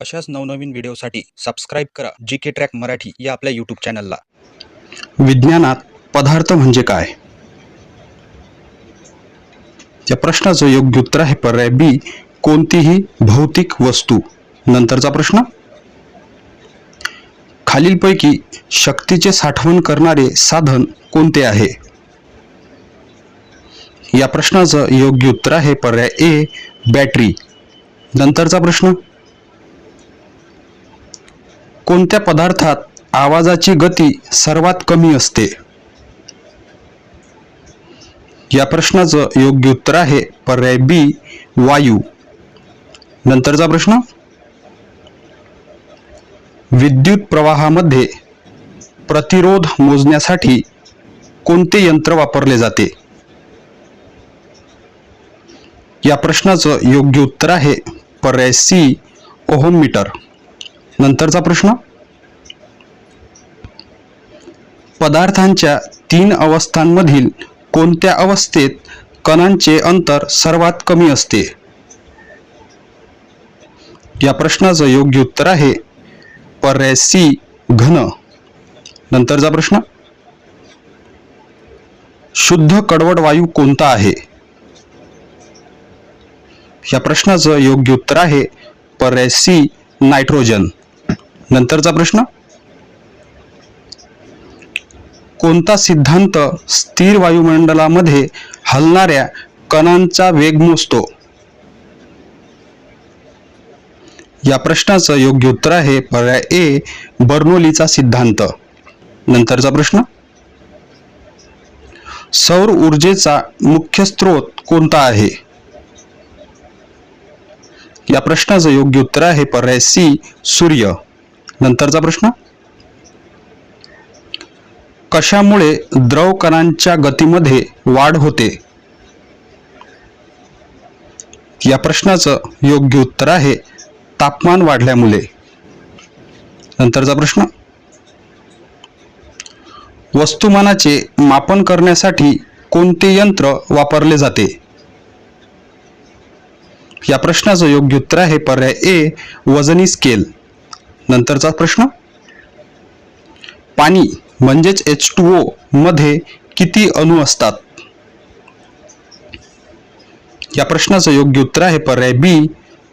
अशाच नवनवीन व्हिडिओसाठी सबस्क्राईब करा. जी के ट्रॅक मराठी या आपल्या यूट्यूब चॅनलला विज्ञानात पदार्थ म्हणजे काय? या प्रश्नाचं योग्य उत्तर आहे पर्याय बी कोणतीही भौतिक वस्तू. नंतरचा प्रश्न? खालीलपैकी शक्तीचे साठवण करणारे साधन कोणते आहे? या प्रश्नाचं योग्य उत्तर आहे पर्याय ए बॅटरी. नंतरचा प्रश्न? कोणत्या पदार्थात आवाजाची गती सर्वात कमी असते? या प्रश्नाचं योग्य उत्तर आहे पर्याय बी वायू. नंतरचा प्रश्न? विद्युत प्रवाहामध्ये प्रतिरोध मोजण्यासाठी कोणते यंत्र वापरले जाते? या प्रश्नाचं योग्य उत्तर आहे पर्याय सी ओहोम मीटर नंतरचा प्रश्न? पदार्थांच्या तीन अवस्थांमधील कोणत्या अवस्थेत कणांचे अंतर सर्वात कमी असते? या प्रश्नाचं योग्य उत्तर आहे पर्याय सी घन. नंतरचा प्रश्न? शुद्ध कडवड वायू कोणता आहे? या प्रश्नाचं योग्य उत्तर आहे पर्याय सी नायट्रोजन. नंतरचा प्रश्न? कोणता सिद्धांत स्थिर वायुमंडलामध्ये हलणाऱ्या कणांचा वेग मोजतो? या प्रश्नाचं योग्य उत्तर आहे पर्याय ए बर्नोलीचा सिद्धांत. नंतरचा प्रश्न? सौर ऊर्जेचा मुख्य स्रोत कोणता आहे? या प्रश्नाचं योग्य उत्तर आहे पर्याय सी सूर्य. नंतरचा प्रश्न? कशामुळे द्रव कणांच्या गतीमध्ये वाढ होते? या प्रश्नाचं योग्य उत्तर आहे तापमान वाढल्यामुळे. नंतरचा प्रश्न? वस्तुमानाचे मापन करण्यासाठी कोणते यंत्र वापरले जाते? या प्रश्नाचं योग्य उत्तर आहे पर्याय ए वजनी स्केल. नंतरचा प्रश्न? पाणी म्हणजेच एच टू ओ मध्ये किती अणू असतात? या प्रश्नाचं योग्य उत्तर आहे पर्याय बी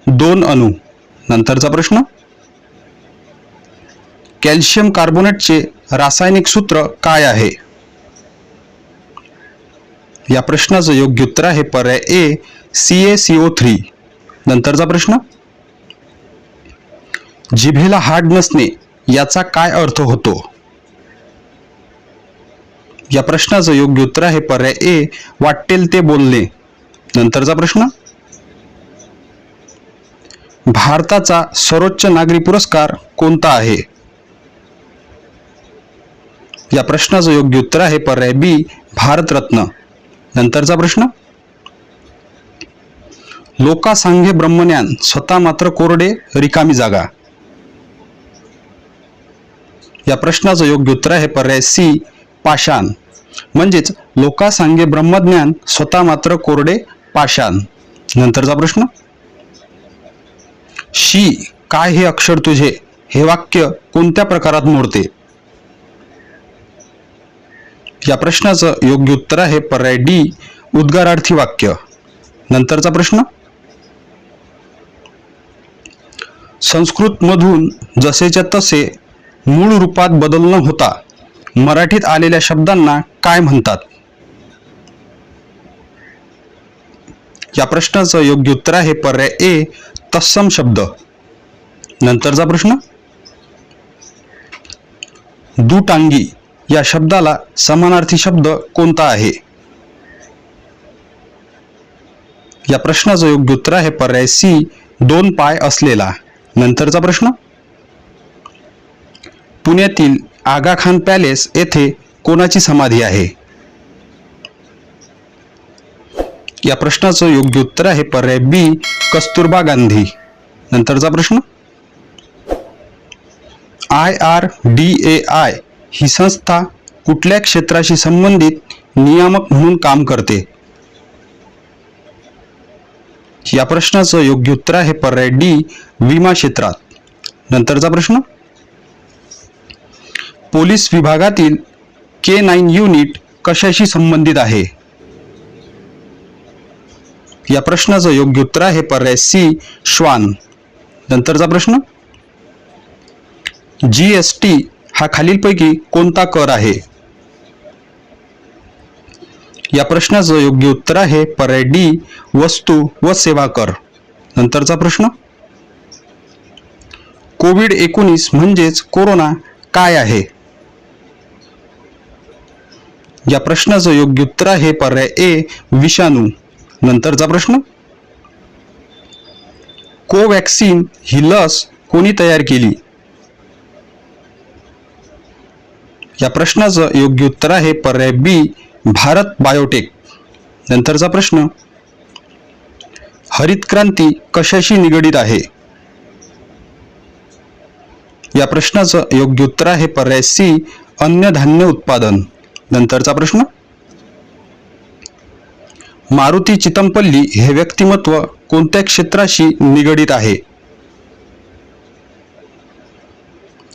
दोन अणू. नंतरचा प्रश्न? कॅल्शियम कार्बोनेटचे रासायनिक सूत्र काय आहे? या प्रश्नाचं योग्य उत्तर आहे पर्याय A C A C O three नंतरचा प्रश्न? जिभेला हाड नसणे याचा काय अर्थ होतो? या प्रश्नाचं योग्य उत्तर आहे पर्याय ए वाटेल ते बोलणे. नंतरचा प्रश्न? भारताचा सर्वोच्च नागरी पुरस्कार कोणता आहे? या प्रश्नाचं योग्य उत्तर आहे पर्याय बी भारतरत्न. नंतरचा प्रश्न? लोका सांगे ब्रह्मज्ञान स्वतः मात्र कोरडे रिकामी जागा. या प्रश्नाचं योग्य उत्तर आहे पर्याय सी पाषाण. म्हणजेच लोका सांगे ब्रह्मज्ञान स्वतः मात्र कोरडे पाषाण. नंतरचा प्रश्न. शी काय हे अक्षर तुझे? हे वाक्य कोणत्या प्रकारात मोडते? या प्रश्नाचं योग्य उत्तर आहे पर्याय डी उद्गारार्थी वाक्य. नंतरचा प्रश्न. संस्कृतमधून जसेच्या तसे मूळ रूपात बदल न होता मराठीत आलेल्या शब्दांना काय म्हणतात? या प्रश्नाचं योग्य उत्तर आहे पर्याय ए तत्सम शब्द. नंतरचा प्रश्न? दुटांगी या शब्दाला समानार्थी शब्द कोणता आहे? या प्रश्नाचं योग्य उत्तर आहे पर्याय सी दोन पाय असलेला. नंतरचा प्रश्न? पुण्यातील आगा खान पॅलेस येथे कोणाची समाधी आहे? या प्रश्नाचं योग्य उत्तर आहे पर्याय बी कस्तुरबा गांधी. नंतरचा प्रश्न? I R D A I ही संस्था कुठल्या क्षेत्राशी संबंधित नियामक म्हणून काम करते? या प्रश्नाचं योग्य उत्तर आहे पर्याय डी विमा क्षेत्रात. नंतरचा प्रश्न? पोलीस विभागातील के नाईन युनिट कशाशी संबंधित आहे? या प्रश्नाचं योग्य उत्तर आहे पर्याय सी श्वान. नंतरचा प्रश्न? जी एस टी हा खालीलपैकी कोणता कर आहे? या प्रश्नाचं योग्य उत्तर आहे पर्याय डी वस्तू व सेवा कर. नंतरचा प्रश्न? कोविड एकोणीस म्हणजेच कोरोना काय आहे? या प्रश्नाचं योग्य उत्तर आहे पर्याय ए विषाणू. नंतरचा प्रश्न? कोवॅक्सिन ही लस कोणी तयार केली? या प्रश्नाचं योग्य उत्तर आहे पर्याय बी भारत बायोटेक. नंतरचा प्रश्न? हरित क्रांती कशाशी निगडीत आहे? या प्रश्नाचं योग्य उत्तर आहे पर्याय सी अन्नधान्य उत्पादन. नंतरचा प्रश्न? मारुती चितमपल्ली हे व्यक्तिमत्व कोणत्या क्षेत्राशी निगडीत आहे?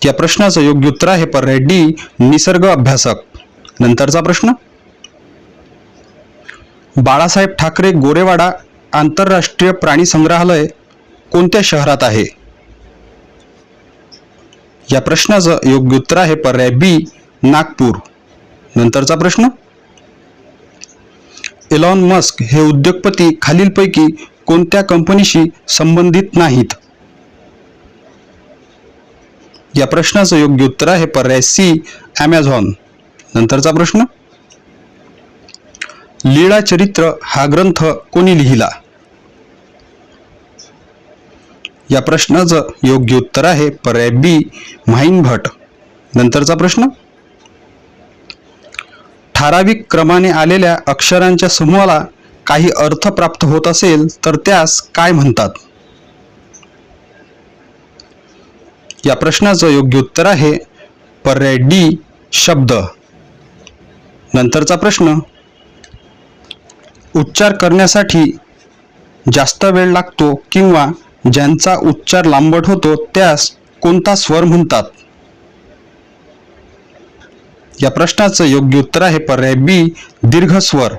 या प्रश्नाचं योग्य उत्तर आहे पर्याय डी निसर्ग अभ्यासक. नंतरचा प्रश्न? बाळासाहेब ठाकरे गोरेवाडा आंतरराष्ट्रीय प्राणी संग्रहालय कोणत्या शहरात आहे? या प्रश्नाचं योग्य उत्तर आहे पर्याय बी नागपूर. नंतरचा प्रश्न? एलॉन मस्क हे उद्योगपती खालीलपैकी कोणत्या कंपनीशी संबंधित नाहीत? या प्रश्नाचं योग्य उत्तर आहे पर्याय सी ॲमेझॉन नंतरचा प्रश्न? लीळा चरित्र हा ग्रंथ कोणी लिहिला? या प्रश्नाचं योग्य उत्तर आहे पर्याय बी माहीन भट नंतरचा प्रश्न? ठराविक क्रमाने आलेल्या अक्षरांच्या समूहाला काही अर्थ प्राप्त होत असेल तर त्यास काय म्हणतात? या प्रश्नाचं योग्य उत्तर आहे पर्याय डी शब्द. नंतरचा प्रश्न उच्चार करण्यासाठी जास्त वेळ लागतो किंवा ज्यांचा उच्चार लांबट होतो त्यास कोणता स्वर म्हणतात? या प्रश्नाचं योग्य उत्तर आहे. पर्याय बी दीर्घ स्वर.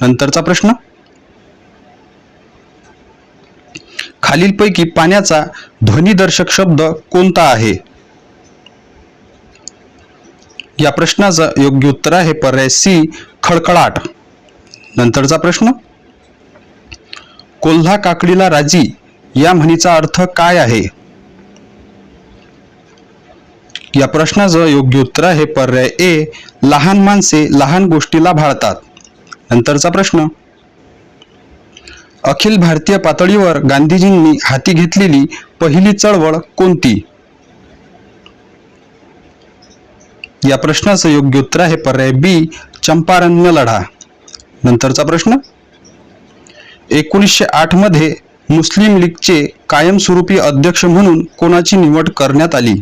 नंतरचा प्रश्न. खालीलपैकी पाण्याचा ध्वनिदर्शक शब्द कोणता आहे? या प्रश्नाचं योग्य उत्तर आहे. पर्याय सी खळखळाट. नंतरचा प्रश्न. कोल्हा काकडीला राजी या म्हणीचा अर्थ काय आहे? या प्रश्नाचं योग्य उत्तर आहे पर्याय ए लहान माणसे लहान गोष्टीला भाळतात. नंतरचा प्रश्न. अखिल भारतीय पातळीवर गांधीजींनी हाती घेतलेली पहिली चळवळ कोणती? या प्रश्नाचं योग्य उत्तर आहे पर्याय बी चंपारण्य लढा. नंतरचा प्रश्न. एकोणीसशे आठमध्ये मुस्लिम लीगचे कायमस्वरूपी अध्यक्ष म्हणून कोणाची निवड करण्यात आली?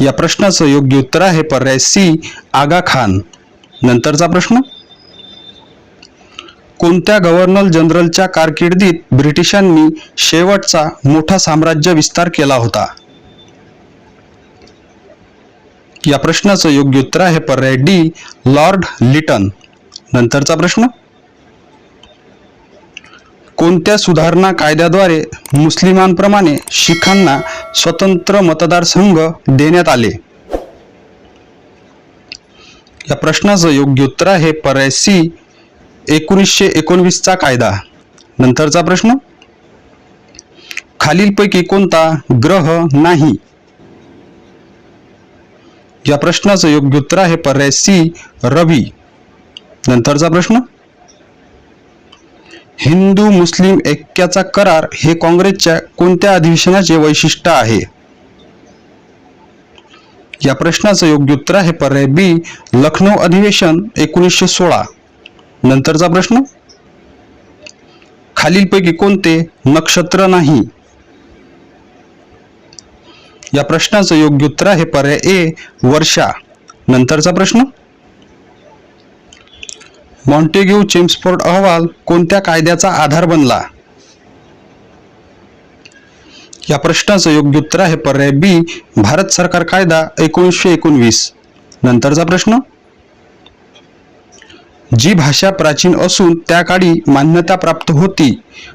या प्रश्नाचं योग्य उत्तर आहे पर्याय सी आगा खान. नंतरचा प्रश्न? कोणत्या गव्हर्नर जनरलच्या कारकिर्दीत ब्रिटिशांनी शेवटचा मोठा साम्राज्य विस्तार केला होता? या प्रश्नाचं योग्य उत्तर आहे पर्याय डी लॉर्ड लिटन. नंतरचा प्रश्न? कोणत्या सुधारणा कायद्याद्वारे मुस्लिमांप्रमाणे शिखांना स्वतंत्र मतदारसंघ देण्यात आले? या प्रश्नाचं योग्य उत्तर आहे पर्याय सी एकोणीसशे एकोणवीसचा कायदा. नंतरचा प्रश्न? खालीलपैकी कोणता ग्रह नाही? या प्रश्नाचं योग्य उत्तर आहे पर्याय सी रवी. नंतरचा प्रश्न? हिंदू मुस्लिम ऐक्याचा करार हे काँग्रेसच्या कोणत्या अधिवेशनाचे वैशिष्ट्य आहे? या प्रश्नाचं योग्य उत्तर आहे पर्याय बी लखनौ अधिवेशन एकोणीसशे सोळा. नंतरचा प्रश्न? खालीलपैकी कोणते नक्षत्र नाही? या प्रश्नाचं योग्य उत्तर आहे पर्याय ए वर्षा. नंतरचा प्रश्न? मॉन्टेग्यू चेम्सफोर्ड अहवाल कोणत्या कायद्याचा आधार बनला? या प्रश्नाचं योग्य उत्तर आहे पर्याय बी भारत सरकार कायदा एकोणीसशे एकोणवीस. नंतरचा प्रश्न? जी भाषा प्राचीन असून त्या काळी मान्यता प्राप्त होती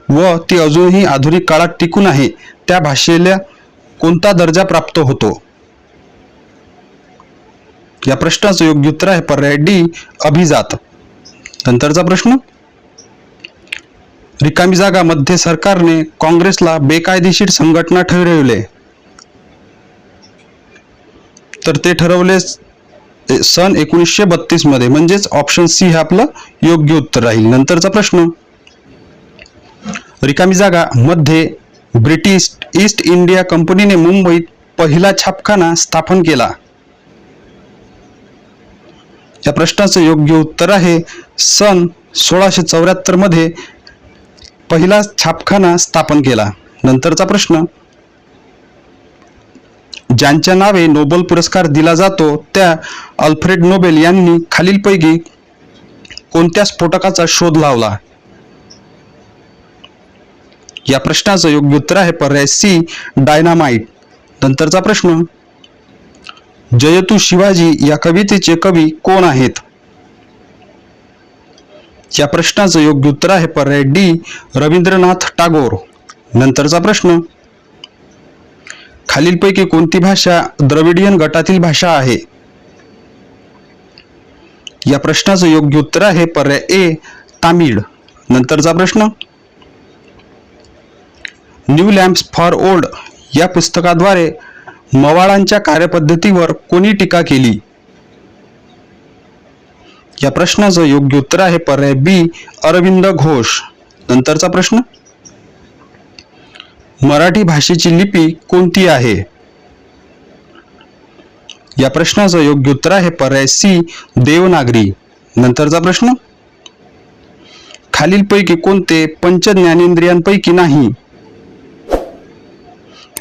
व ती अजूनही आधुनिक काळात टिकून आहे त्या भाषेला कोणता दर्जा प्राप्त होतो? या प्रश्नाचं योग्य उत्तर आहे पर्याय डी अभिजात. नंतरचा प्रश्न? रिकामी जागामध्ये सरकारने काँग्रेसला बेकायदेशीर संघटना ठरवले. तर ते ठरवले सन एकोणीसशे बत्तीसमध्ये. म्हणजेच ऑप्शन सी हे आपलं योग्य उत्तर राहील. नंतरचा प्रश्न? रिकामी जागा मध्ये ब्रिटिश ईस्ट इंडिया कंपनीने मुंबईत पहिला छापखाना स्थापन केला. या प्रश्नाचं योग्य उत्तर आहे. सन सोळाशे चौऱ्याहत्तरमध्ये पहिला छापखाना स्थापन केला. नंतरचा प्रश्न ज्यांच्या नावे नोबेल पुरस्कार दिला जातो त्या अल्फ्रेड नोबेल यांनी खालीलपैकी कोणत्या स्फोटकाचा शोध लावला? या प्रश्नाचं योग्य उत्तर आहे पर्याय सी डायनामाइट. नंतरचा प्रश्न जयतू शिवाजी या कवितेचे कवी कोण आहेत? या प्रश्नाचं योग्य उत्तर आहे पर्याय डी रवींद्रनाथ टागोर. नंतरचा प्रश्न खालीलपैकी कोणती भाषा द्रविडियन गटातील भाषा आहे? या प्रश्नाचं योग्य उत्तर आहे पर्याय ए तामिळ. नंतरचा प्रश्न न्यू लॅम्प्स फॉर ओल्ड या पुस्तकाद्वारे मवाळांच्या कार्यपद्धतीवर कोणी टीका केली? या प्रश्नाचं योग्य उत्तर आहे पर्याय बी अरविंद घोष. नंतरचा प्रश्न? मराठी भाषेची लिपी कोणती आहे? या प्रश्नाचं योग्य उत्तर आहे पर्याय सी देवनागरी. नंतरचा प्रश्न? खालीलपैकी कोणते पंच ज्ञानेंद्रियांपैकी नाही?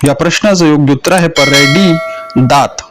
या प्रश्नाचं योग्य उत्तर आहे. पर्याय डी दात.